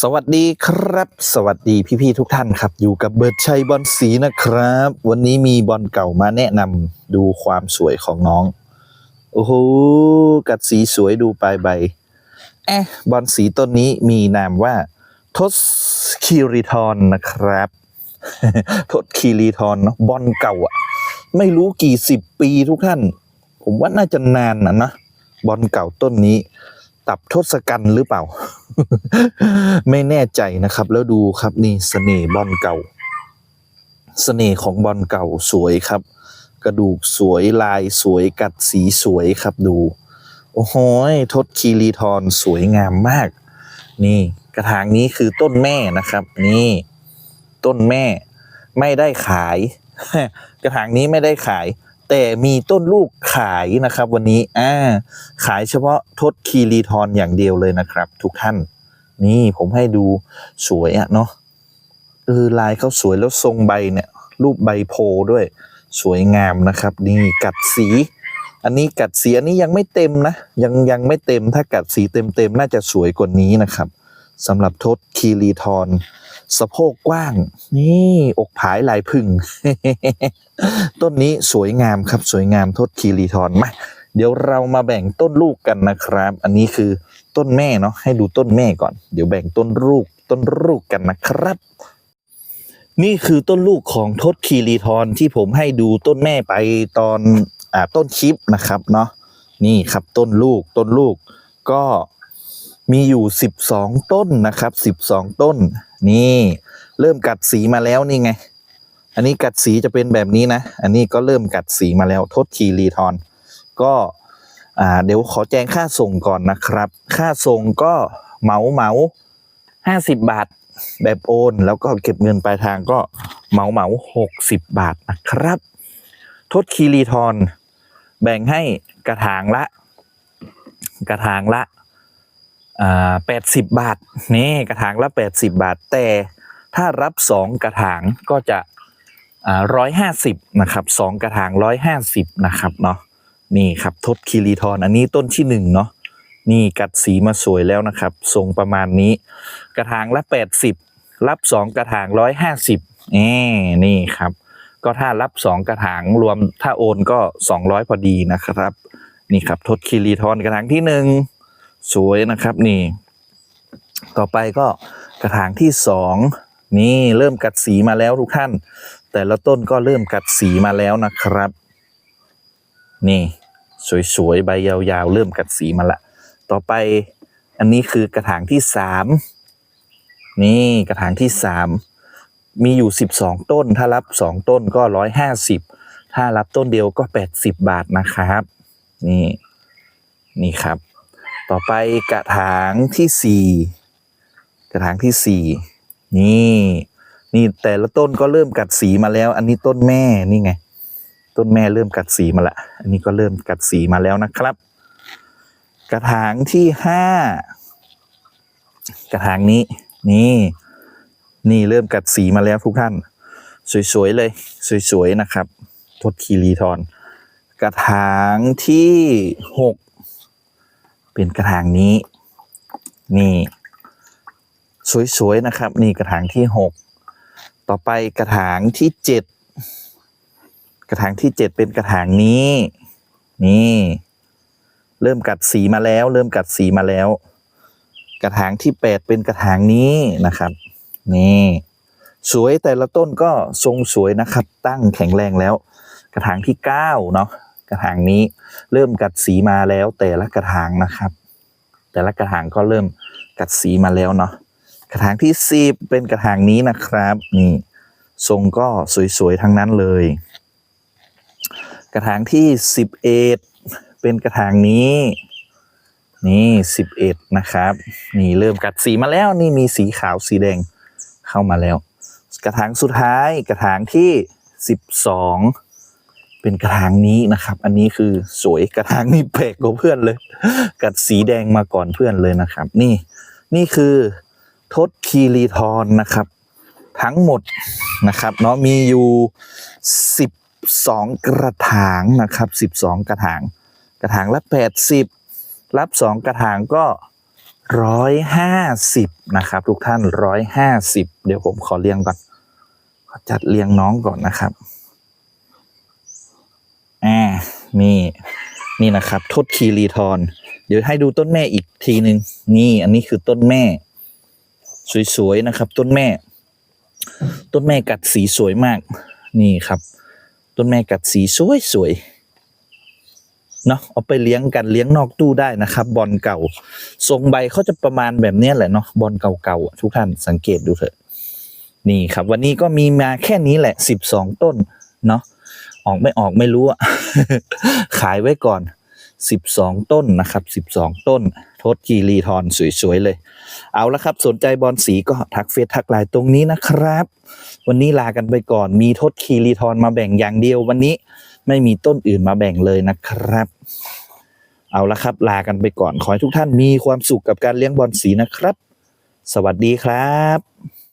สวัสดีครับ สวัสดีพี่ๆทุกท่านครับ อยู่กับเบิร์ดชัยบอลสีนะครับ วันนี้มีบอลเก่ามาแนะนำดูความสวยของน้อง โอ้โห กัดสีสวยดูปลายใบเอ๊ะบอลสีต้นนี้มีนามว่า ทศคีรีทอนนะครับ ทศคีรีทอนเนาะบอลเก่าอะไม่รู้กี่สิบปีทุกท่าน ผมว่าน่าจะนานนะนะบอลเก่าต้นนี้ ตับทศกัณฐ์หรือเปล่า ไม่แน่ใจนะครับ แล้วดูครับนี่เสน่ห์บอลเก่าเสน่ห์ของบอลเก่าสวยครับ กระดูกสวยลายสวยกัดสีสวยครับดู โอ้โหทศคีรีทรสวยงามมาก นี่ กระถางนี้คือต้นแม่นะครับ นี่ ต้นแม่ ไม่ได้ขาย กระถางนี้ไม่ได้ขาย แต่มีต้นลูกขายนะครับ วันนี้อ่าขายเฉพาะทศคีรีทรอย่างเดียวเลยนะครับ ทุกท่าน นี่ผมให้ดูสวยอะเนาะเออลายเขาสวยแล้วทรงใบเนี่ย รูปใบโพด้วย สวยงามนะครับ นี่กัดสี อันนี้กัดสีอันนี้ยังไม่เต็มนะ ยังยังไม่เต็มถ้ากัดสีเต็มเต็มน่าจะสวยกว่านี้นะครับสำหรับทศคีรีทร สะโพกกว้าง นี่อกผายลายพึ่ง ต้นนี้สวยงามครับสวยงามทศคีรีทรมาเดี๋ยวเรามาแบ่งต้นลูกกันนะครับ อันนี้คือต้นแม่เนาะให้ดูต้นแม่ก่อน เดี๋ยวแบ่งต้นลูกต้นลูกกันนะครับ นี่คือต้นลูกของทศคีรีทรที่ผมให้ดูต้นแม่ไปตอนอ่าต้นคลิปนะครับเนาะนี่ครับต้นลูกต้นลูกก็ มีอยู่สิบสองต้นนะครับสิบสองต้น นี่ เริ่มกัดสีมาแล้วนี่ไง อันนี้กัดสีจะเป็นแบบนี้นะ อันนี้ก็เริ่มกัดสีมาแล้วทศคีรีทรก็เดี๋ยวขอแจ้งค่าส่งก่อนนะครับ ค่าส่งก็เหมาเหมาห้าสิบบาทแบบโอน แล้วก็เก็บเงินปลายทางก็เหมาเหมาหกสิบบาทนะครับทศคีรีทรแบ่งให้กระถางละ กระถางละ แปดสิบบาทนี่กระถางละแปดสิบบาท แต่ถ้ารับสองกระถางก็จะอ่าร้อยห้าสิบนะครับสองกระถางร้อยห้าสิบนะครับเนาะนี่ครับทศคีรีทรอันนี้ต้นที่หนึ่งเนาะนี่กัดสีมาสวยแล้วนะครับ ทรงประมาณนี้ กระถางละแปดสิบรับสองกระถางร้อยห้าสิบนี่ครับ ก็ถ้ารับสองกระถางรวมถ้าโอนก็สองร้อยพอดีนะครับ นี่ครับทศคีรีทรกระถางที่หนึ่ง สวยนะครับนี่ ต่อไปก็กระถางที่สองนี่เริ่มกัดสีมาแล้วทุกท่าน แต่ละต้นก็เริ่มกัดสีมาแล้วนะครับ นี่ สวยๆใบยาวๆ เริ่มกัดสีมาละ ต่อไปอันนี้คือกระถางที่สามนี่กระถางที่สามมีอยู่สิบสองต้น ถ้ารับสองต้นก็ร้อยห้าสิบถ้ารับต้นเดียวก็แปดสิบบาทนะครับ นี่นี่ครับ ต่อไปกระถางที่สี่กระถางที่สี่นี่นี่แต่ละต้นก็เริ่มกัดสีมาแล้ว อันนี้ต้นแม่นี่ไง ต้นแม่เริ่มกัดสีมาละอันนี้ก็เริ่มกัดสีมาแล้วนะครับ กระถางที่ห้ากระถางนี้ นี่ นี่เริ่มกัดสีมาแล้วทุกท่าน สวยๆเลย สวยๆนะครับทศคีรีทรกระถางที่หก เป็นกระถางนี้ นี่ สวยๆนะครับ นี่กระถางที่หกต่อไปกระถางที่เจ็ดกระถางที่เจ็ดเป็นกระถางนี้ นี่ เริ่มกัดสีมาแล้ว เริ่มกัดสีมาแล้ว กระถางที่แปดเป็นกระถางนี้นะครับ นี่ สวยแต่ละต้นก็ทรงสวยนะครับ ตั้งแข็งแรงแล้ว กระถางที่เก้าเนาะ ระถางนี้ เริ่มกัดสีมาแล้วแต่ละกระถางนะครับ แต่ละกระถางก็เริ่มกัดสีมาแล้วเนาะกระถางที่สิบเป็นกระถางนี้นะครับ นี่ทรงก็สวยๆทั้งนั้นเลย กระถางที่สิบเอ็ดเป็นกระถางนี้นี่สิบเอ็ดนะครับ นี่เริ่มกัดสีมาแล้วนี่มีสีขาวสีแดงเข้ามาแล้ว กระถางสุดท้ายกระถางที่สิบสอง เป็นกระถางนี้นะครับ อันนี้คือสวยกระถางนี้แปลกกว่าเพื่อนเลย กัดสีแดงมาก่อนเพื่อนเลยนะครับ นี่นี่คือทศคีรีทรนะครับ ทั้งหมดนะครับเนาะมีอยู่สิบสองกระถางนะครับสิบสองกระถาง กระถางละแปดสิบรับสองกระถางก็ร้อยห้าสิบนะครับ ทุกท่านร้อยห้าสิบเดี๋ยวผมขอเรียงก่อนขอจัดเรียงน้องก่อนนะครับ นี่นี่นะครับทดคีรีทอนเดี๋ยวให้ดูต้นแม่อีกทีหนึ่งนี่ อันนี้คือต้นแม่ สวยๆนะครับ ต้นแม่ ต้นแม่กัดสีสวยมาก นี่ครับ ต้นแม่กัดสีสวยสวยๆเนาะเอาไปเลี้ยงกันเลี้ยงนอกตู้ได้นะครับ บอลเก่า ทรงใบเขาจะประมาณแบบเนี้แหละเนาะบอลเก่าๆทุกท่านสังเกตดูเถอะ นี่ครับ วันนี้ก็มีมาแค่นี้แหละสิบสองต้นเนาะ ออกไม่ออกไม่รู้อะขายไว้ก่อนสิบสองต้นนะครับสิบสองต้น โทษกีรีทอนสวย ๆ เลย เอาละครับ สนใจบอลสีก็ทักเฟซทักไลน์ตรงนี้นะครับ วันนี้ลากันไปก่อน มีโทษคีรีทอนมาแบ่งอย่างเดียววันนี้ไม่มีต้นอื่นมาแบ่งเลยนะครับ เอาละครับ ลากันไปก่อน ขอให้ทุกท่านมีความสุขกับการเลี้ยงบอลสีนะครับ สวัสดีครับ